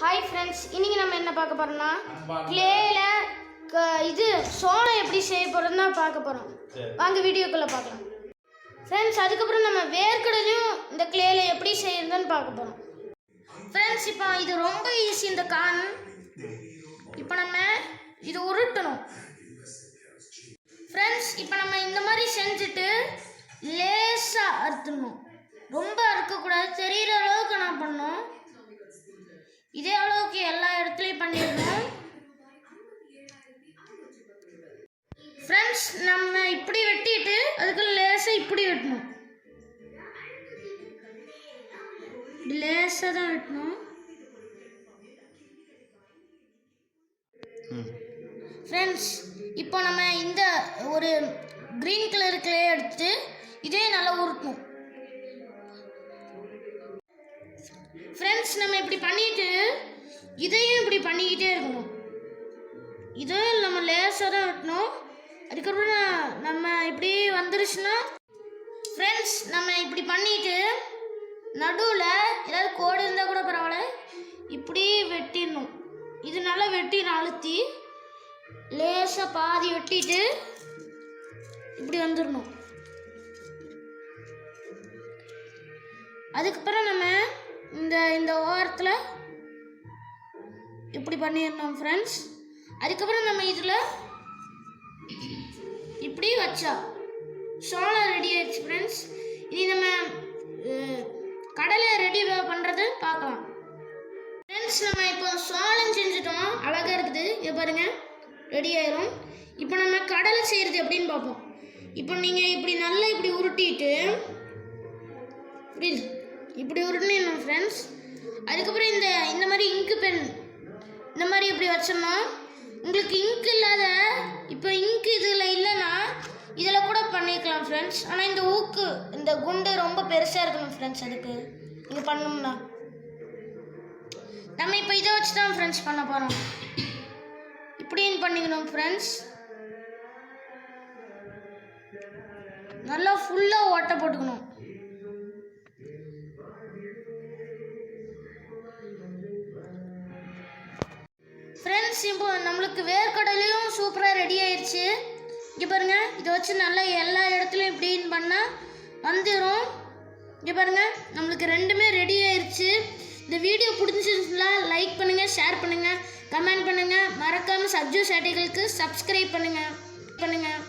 Hi friends இன்னைக்கு நம்ம என்ன பார்க்க போறோம்னா கிளேல இது சோளம் எப்படி செய்ய போறோம்னு தான் பார்க்க சரி. வாங்க வீடியோக்குள்ள பார்க்கலாம். ஃப்ரெண்ட்ஸ் அதுக்கப்புறம் நம்ம வேர்க்கடலையும் இந்த கிளேல எப்படி செய்யறதுன்னு பார்க்க போறோம். ஃப்ரெண்ட்ஸ் இப்போ இது ரொம்ப ஈஸி இந்த கான் இப்போ நம்ம இது உருட்டணும். ஃப்ரெண்ட்ஸ் இப்போ நம்ம இந்த மாதிரி செஞ்சுட்டு லேசாக அறுத்துடணும். ரொம்ப அறுக்கக்கூடாது தெரியிற ஃப்ரெண்ட்ஸ் நம்ம இப்படி வெட்டிட்டு அதுக்கு லேசாக இப்படி வெட்டணும். லேசாக தான் வெட்டணும். ஃப்ரெண்ட்ஸ் இப்போ நம்ம இந்த ஒரு க்ரீன் கலர் கிளே எடுத்து இதே நல்லா உருட்டணும். ஃப்ரெண்ட்ஸ் நம்ம இப்படி பண்ணிட்டு இதையும் இப்படி பண்ணிக்கிட்டே இருக்கணும். இதையும் நம்ம லேசாக தான் வெட்டணும். அதுக்கப்புறம் நம்ம இப்படி வந்துருச்சுன்னா ஃப்ரெண்ட்ஸ் நம்ம இப்படி பண்ணிட்டு நடுவில் ஏதாவது கோடு இருந்தால் கூட பரவாயில்ல. இப்படி வெட்டிடணும். இதனால வெட்டி அழுத்தி லேசாக பாதி வெட்டிட்டு இப்படி வந்துடணும். அதுக்கப்புறம் நம்ம இந்த இந்த ஓரத்தில் இப்படி பண்ணிடணும் ஃப்ரெண்ட்ஸ் அதுக்கப்புறம் நம்ம இதில் இப்படி வச்சா. சோளம் ரெடி ஆயிடுச்சு ஃப்ரெண்ட்ஸ் இனி நம்ம கடலை ரெடி பண்ணுறது பார்க்கலாம். ஃப்ரெண்ட்ஸ் நம்ம இப்போ சோளம் செஞ்சுட்டோம். அழகாக இருக்குது. இதை பாருங்கள் ரெடி ஆயிரும். இப்போ நம்ம கடலை செய்கிறது எப்படின்னு பார்ப்போம். இப்போ நீங்கள் இப்படி நல்லா இப்படி உருட்டிட்டு இப்படி இப்படி உருட்டினோம் ஃப்ரெண்ட்ஸ் அதுக்கப்புறம் இந்த இந்த மாதிரி இங்கு பென் இந்த மாதிரி இப்படி வச்சோம்னா உங்களுக்கு இங்க் இல்லாத ஃப்ரெண்ட்ஸ் ஆனால் இந்த ஊக்கு இந்த குண்டு ரொம்ப பெருசாக இருக்கணும் ஃப்ரெண்ட்ஸ் அதுக்கு. நீங்கள் பண்ணோம்னா. நம்ம இப்போ இதை வச்சு தான் ஃப்ரெண்ட்ஸ் பண்ண போகிறோம் இப்படின்னு பண்ணிக்கணும் ஃப்ரெண்ட்ஸ் நல்லா ஃபுல்லாக ஓட்டை போட்டுக்கணும். ஃப்ரெண்ட்ஸ் இப்போ நம்மளுக்கு வேர்க்கடலையும் சூப்பராக ரெடி ஆயிடுச்சு இங்கே பாருங்க இதை வச்சு நல்லா எல்லா இடத்துலையும் இப்படின்னு பண்ணால் வந்துடும் இங்கே பாருங்க நம்மளுக்கு ரெண்டுமே ரெடி ஆயிடுச்சு இந்த வீடியோ பிடிச்சிருந்துச்சுன்னா லைக் பண்ணுங்கள் ஷேர் பண்ணுங்கள் கமெண்ட் பண்ணுங்கள் மறக்காமல் சப்ஜூ சேட்டைகளுக்கு சப்ஸ்கிரைப் பண்ணுங்கள் பண்ணுங்கள்